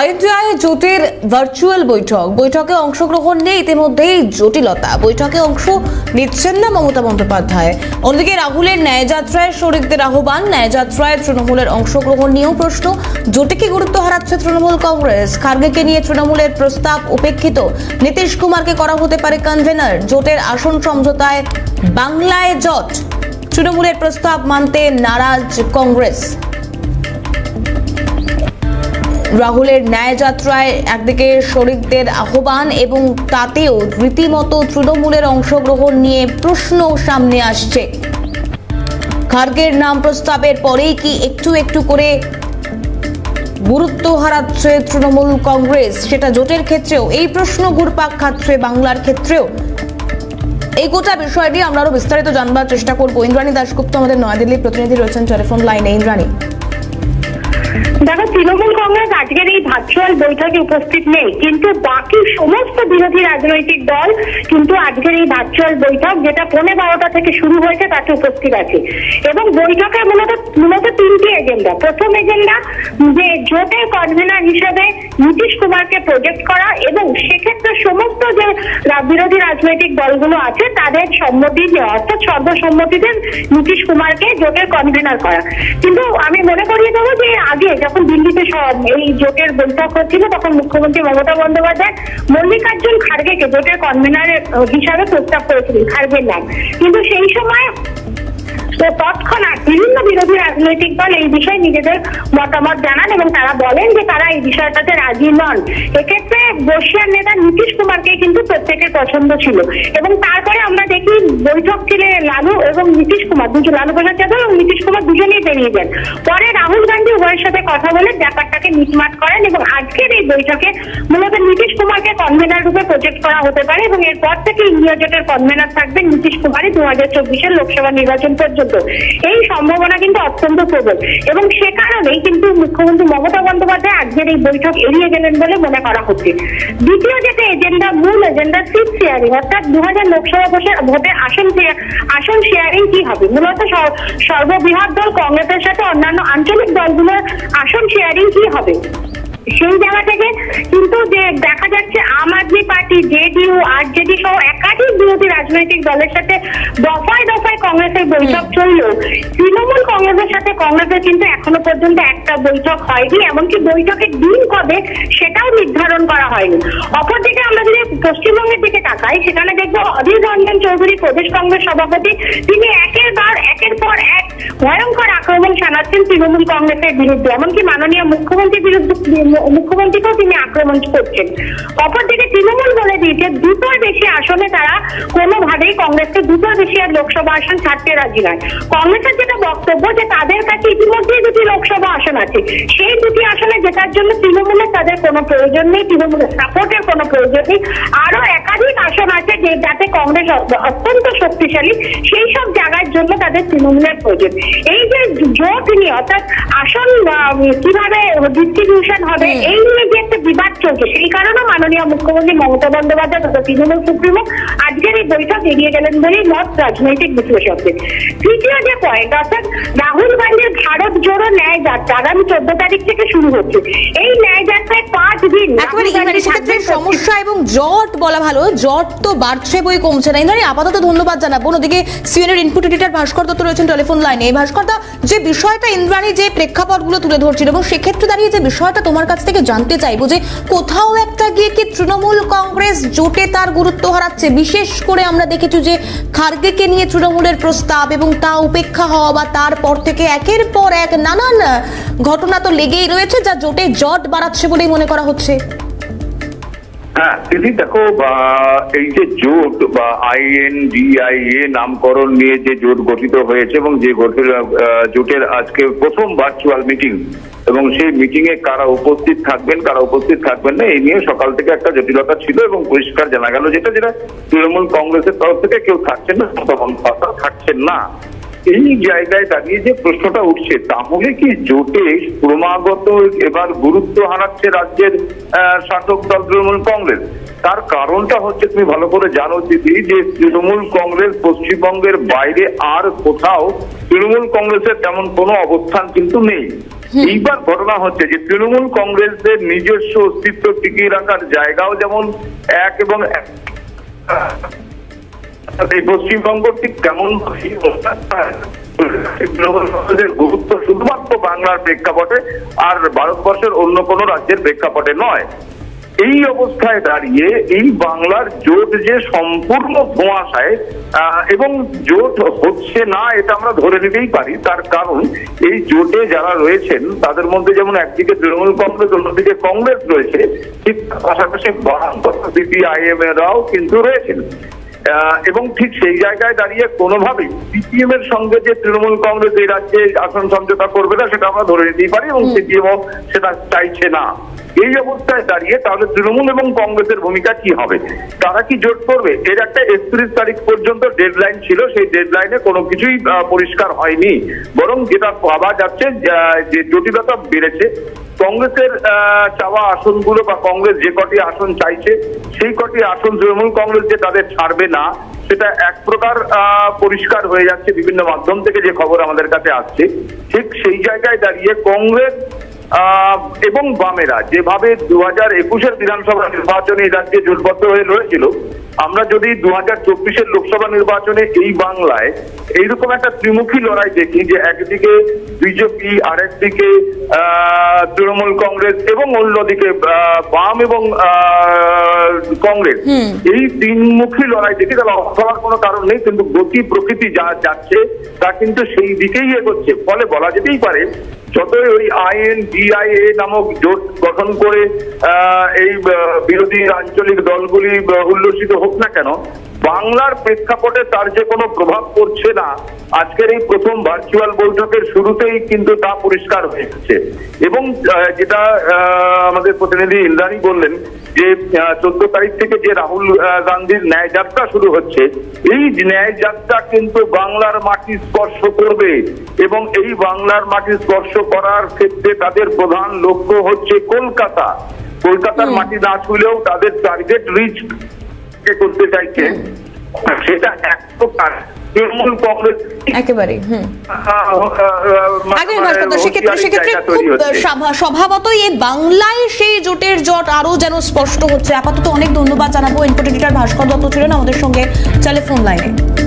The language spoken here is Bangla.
আয়োধ্যায় জোটের ভার্চুয়াল বৈঠক। বৈঠকে অংশগ্রহণ নেই ইতিমধ্যেই জটিলতা। বৈঠকে অংশ নিচ্ছেন না মমতা বন্দ্যোপাধ্যায়। অন্যদিকে রাহুলের ন্যায়যাত্রায় শরিকদের আহ্বান। ন্যায়যাত্রায় তৃণমূলের অংশগ্রহণ নিয়েও প্রশ্ন। জোটে গুরুত্ব হারাচ্ছে তৃণমূল কংগ্রেস? খার্গেকে নিয়ে তৃণমূলের প্রস্তাব উপেক্ষিত। নীতিশ কুমারকে করা হতে পারে কনভেনার জোটের আসন সমঝোতায় বাংলায় জট। তৃণমূলের প্রস্তাব মানতে নারাজ কংগ্রেস। রাহুলের ন্যায়যাত্রায় একদিকে শরিকদের আহ্বান এবং তাতেও রীতিমতো তৃণমূলের অংশগ্রহণ নিয়ে প্রশ্ন সামনে আসছে। খার্গের নাম প্রস্তাবের পরেই কি একটু একটু করে গুরুত্ব হারাচ্ছে তৃণমূল কংগ্রেস? সেটা জোটের ক্ষেত্রেও, এই প্রশ্ন ঘুরপাক খাচ্ছে বাংলার ক্ষেত্রেও। এই গোটা বিষয়টি আমরা আরও বিস্তারিত জানবার চেষ্টা করব। ইন্দ্রাণী দাশগুপ্ত আমাদের নয়াদিল্লির প্রতিনিধি রয়েছেন টেলিফোন লাইনে। ইন্দ্রাণী। দেখো, তৃণমূল কংগ্রেস আজকের এই ভার্চুয়াল বৈঠকে উপস্থিত নেই, কিন্তু বাকি সমস্ত বিরোধী রাজনৈতিক দল কিন্তু আজকের এই ভার্চুয়াল বৈঠক, যেটা পৌনে বারোটা থেকে শুরু হয়েছে, তাতে উপস্থিত আছে। এবং বৈঠকে মূলত মূলত তিনটি এজেন্ডা প্রথম এজেন্ডা যে জোটের কনভেনার হিসেবে নীতিশ কুমারকে প্রজেক্ট করা এবং সেক্ষেত্রে সমস্ত যে বিরোধী রাজনৈতিক দলগুলো আছে, তাদের সম্মতি যে অর্থাৎ সর্বসম্মতিতে নীতিশ কুমারকে জোটের কনভেনার করা। কিন্তু আমি মনে করিয়ে দেবো যে আগে যখন দিল্লিতে এই জোটের বৈঠক হচ্ছিল, তখন মুখ্যমন্ত্রী মমতা বন্দ্যোপাধ্যায় মল্লিকার্জুন খার্গেকে জোটের কনভেনার হিসাবে প্রস্তাব করেছিলেন, খার্গের নাম। কিন্তু সেই সময় তো তৎক্ষণাৎ বিভিন্ন বিরোধী রাজনৈতিক দল এই বিষয়ে নিজেদের মতামত জানান এবং তারা বলেন যে তারা এই বিষয়টাতে রাজি নন। এক্ষেত্রে বর্ষিয়ার নেতা নীতিশ কুমারকে কিন্তু প্রত্যেকের পছন্দ ছিল এবং তারপরে আমরা দেখি বৈঠক ছিল লালু এবং নীতিশ কুমার দুজন লালু প্রসাদ যাদব এবং নীতিশ কুমার দুজনেই বেরিয়ে যান। পরে রাহুল গান্ধী উভয়ের সাথে কথা বলে ব্যাপারটাকে মিটমাট করেন এবং আজকের এই বৈঠকে মূলত নীতিশ কুমারকে কনভেনার রূপে প্রজেক্ট করা হতে পারে এবং এরপর থেকে ইন্ডিয়া জোটের কনভেনার থাকবেন নীতিশ কুমারই দু হাজার চব্বিশের লোকসভা নির্বাচন পর্যন্ত। এই সম্ভাবনা কিন্তু অত্যন্ত প্রবল। এবং সে কারণেই কিন্তু মুখ্যমন্ত্রী মমতা বন্দ্যোপাধ্যায় আজকের এই বৈঠক এড়িয়ে গেলেন বলে মনে করা হচ্ছে। দ্বিতীয় যেটা এজেন্ডা মূল এজেন্ডা সিট শেয়ারিং অর্থাৎ দু হাজার লোকসভা ভোটে- ভোটের আসন আসন শেয়ারিং কি হবে? মূলত সর্ববৃহৎ দল কংগ্রেসের সাথে অন্যান্য আঞ্চলিক দলগুলোর আসন শেয়ারিং কি হবে? সেই জায়গা থেকে কিন্তু যে দেখা যাচ্ছে আম আদমি পার্টি, জেডিইউ আরজেডি সহ একাধিক বিরোধী রাজনৈতিক দলের সাথে দফায় দফায় কংগ্রেসের বৈঠক চললেও তৃণমূল কংগ্রেসের সাথে কংগ্রেসের কিন্তু এখনও পর্যন্ত একটা বৈঠক হয়নি, এমনকি বৈঠকের দিন কবে সেটাও নির্ধারণ করা হয়নি। অপরদিকে আমরা যদি পশ্চিমবঙ্গের দিকে তাকাই, সেখানে দেখব অধীর রঞ্জন চৌধুরী প্রদেশ কংগ্রেস সভাপতি, তিনি একের বার, একের পর এক ভয়ঙ্কর আক্রমণ শানাচ্ছেন তৃণমূল কংগ্রেসের বিরুদ্ধে, এমনকি মাননীয় মুখ্যমন্ত্রীর বিরুদ্ধে মুখ্যমন্ত্রীকেও তিনি আক্রমণ করছেন। অপরদিকে তৃণমূল বলে দিয়েছে, দুটোর বেশি আসনে তারা কোনোভাবেই কংগ্রেসকে দুটোর বেশি আর লোকসভা আসন ছাড়তে রাজি নয়। কংগ্রেসের যেটা বক্তব্য যে তাদের কাছে ইতিমধ্যেই দুটি লোকসভা আসন আছে। সেই দুটি আসনে জেতার জন্য তৃণমূলের তাদের কোনো প্রয়োজন নেই, তৃণমূলের সাপোর্টের কোনো প্রয়োজন নেই। আরও একাধিক আসন আছে যে যাতে কংগ্রেস অত্যন্ত শক্তিশালী, সেই সব জায়গার জন্য তাদের তৃণমূলের প্রয়োজন। এই যে জোট নিয়ে অর্থাৎ আসন কীভাবে ডিস্ট্রিবিউশন হবে এই নিয়ে যে একটা বিবাদ চলছে সেই কারণে মাননীয় মুখ্যমন্ত্রী মমতা বন্দ্যোপাধ্যায় তথা তৃণমূল সুপ্রিমো আজকের এই বৈঠক এড়িয়ে গেলেন বলেই মত রাজনৈতিক বিশ্লেষকদের। তৃতীয় যে পয়েন্ট অর্থাৎ রাহুল গান্ধীর ভারত জোড়ো ন্যায় যাত্রা আগামী চোদ্দ তারিখ থেকে শুরু হচ্ছে। এই ন্যায় যাত্রায় পাঁচ দিন সমস্যা এবং জট বলা ভালো জট তো বাড়ছে বই কমছে না। আপাতত ধন্যবাদ জানাব। ওদিকে সিএনের ইনপুট এডিটর ভাস্কর দত্ত রয়েছেন টেলিফোন লাইনে এই ভাস্কর দা যে বিষয়টা ইন্দ্রাণী যে প্রেক্ষাপটগুলো তুলে ধরছিল এবং সেক্ষেত্রে দাঁড়িয়ে যে বিষয়টা তোমার কাছ থেকে জানতে চাইব যে কোথাও একটা গিয়ে কি তৃণমূল কংগ্রেস জোটে তার গুরুত্ব হারাচ্ছে বিশেষ করে আমরা দেখেছি যে খার্গেকে নিয়ে তৃণমূলের প্রস্তাব এবং তা উপেক্ষা হওয়া বা তারপর থেকে একের পর এক নানান ঘটনা তো লেগেই রয়েছে, যা জোটে জট বাড়াচ্ছে বলেই মনে করা হচ্ছে। হ্যাঁ দেখো এই যে জোট বা আইএন ডিআইএ নামকরণ নিয়ে যে জোট গঠিত হয়েছে এবং যে জোটের আজকে প্রথম ভার্চুয়াল মিটিং এবং সেই মিটিং এ কারা উপস্থিত থাকবেন, কারা উপস্থিত থাকবেন না, এই নিয়ে সকাল থেকে একটা জটিলতা ছিল এবং পরিষ্কার জানা গেল যেটা যেটা তৃণমূল কংগ্রেসের তরফ থেকে কেউ থাকছেন না থাকছেন না। এই জায়গায় দাঁড়িয়ে যে প্রশ্নটা উঠছে, তাহলে কি জোটে ক্রমাগত এবার গুরুত্ব হারাচ্ছে রাজ্যের শাসক দল তৃণমূল কংগ্রেস? তার কারণটা হচ্ছে, তুমি ভালো করে জানো দিদি, যে তৃণমূল কংগ্রেস পশ্চিমবঙ্গের বাইরে আর কোথাও তৃণমূল কংগ্রেসের তেমন কোনো অবস্থান কিন্তু নেই। এইবার ঘটনা হচ্ছে যে তৃণমূল কংগ্রেসের নিজস্ব অস্তিত্ব টিকিয়ে রাখার জায়গাও যেমন এক এবং এক। এই পশ্চিমবঙ্গ ঠিক কেমন গুরুত্ব শুধুমাত্র বাংলার প্রেক্ষাপটে আর ভারতবর্ষের অন্য কোনো রাজ্যের প্রেক্ষাপটে নয়। এই অবস্থায় দাঁড়িয়ে এই বাংলার জোট যে সম্পূর্ণ ধোঁয়াশায় এবং জোট হচ্ছে না এটা আমরা ধরে নিতেই পারি। তার কারণ এই জোটে যারা রয়েছেন তাদের মধ্যে যেমন একদিকে তৃণমূল কংগ্রেস অন্যদিকে কংগ্রেস রয়েছে ঠিক পাশাপাশি সিপিআইএম এরাও কিন্তু রয়েছেন। আহ, এবং ঠিক সেই জায়গায় দাঁড়িয়ে কোনোভাবেই সিপিএম এর সঙ্গে যে তৃণমূল কংগ্রেস এই রাজ্যে আসন সমঝোতা করবে না সেটা আমরা ধরে নিতেই পারি এবং সিপিএমও সেটা চাইছে না। এই অবস্থায় দাঁড়িয়ে তাহলে তৃণমূল এবং কংগ্রেসের ভূমিকা কি হবে? তারা কি জোট করবে? এর একটা একত্রিশ তারিখ পর্যন্ত ডেডলাইন ছিল, সেই ডেডলাইনে কোনো কিছুই পরিষ্কার হয়নি। বরং যেটা ভাবা যাচ্ছে যে জটিলতা বেড়েছে, কংগ্রেসের চাওয়া আসনগুলো বা কংগ্রেস যে কটি আসন চাইছে, সেই কটি আসন তৃণমূল কংগ্রেস যে তাদের ছাড়বে না, সেটা এক প্রকার পরিষ্কার হয়ে যাচ্ছে বিভিন্ন মাধ্যম থেকে যে খবর আমাদের কাছে আসছে। ঠিক সেই জায়গায় দাঁড়িয়ে কংগ্রেস এবং বামেরা যেভাবে দু হাজার একুশের বিধানসভা নির্বাচনে রাজ্যে জোটবদ্ধ হয়ে রয়েছিল আমরা যদি দু হাজার চব্বিশের লোকসভা নির্বাচনে এই বাংলায় এইরকম একটা ত্রিমুখী লড়াই দেখি যে একদিকে বিজেপি আরেকদিকে আহ, তৃণমূল কংগ্রেস এবং অন্যদিকে বাম এবং কংগ্রেস। এই তিনমুখী লড়াই দেখি তাহলে হওয়ার কোনো কারণ নেই কিন্তু গতি প্রকৃতি যা যাচ্ছে তা কিন্তু সেই দিকেই এগোচ্ছে। ফলে বলা যেতেই পারে যতই ওই আইএন ডিআইএ নামক জোট গঠন করে আহ, এই বিরোধী আঞ্চলিক দলগুলি উল্লসিত হোক না কেন বাংলার প্রেক্ষাপটে তার যে কোনো প্রভাব পড়ছে না আজকের এই প্রথম ভার্চুয়াল বৈঠকের শুরুতেই কিন্তু তা পরিষ্কার হয়ে গেছে। এবং যেটা আমাদের প্রতিনিধি ইন্দ্রাণী বললেন যে চোদ্দ তারিখ থেকে যে রাহুল গান্ধীর ন্যায় যাত্রা শুরু হচ্ছে এই ন্যায় যাত্রা কিন্তু বাংলার মাটি স্পর্শ করবে। এবং এই বাংলার মাটি স্পর্শ করার ক্ষেত্রে তাদের প্রধান লক্ষ্য হচ্ছে কলকাতা। কলকাতার মাটি না ছুলেও তাদের টার্গেট রিচ করতে চাইছে সেটা এক প্রকার তৃণমূল কংগ্রেস একেবারে হুম। আগে মানে স্বভাবতই এই বাংলায় সেই জোটের জট আরও যেন স্পষ্ট হচ্ছে। আপাতত অনেক ধন্যবাদ জানাব। ইনপুট এডিটর ভাস্কর দত্ত ছিলেন আমাদের সঙ্গে টেলিফোন লাইনে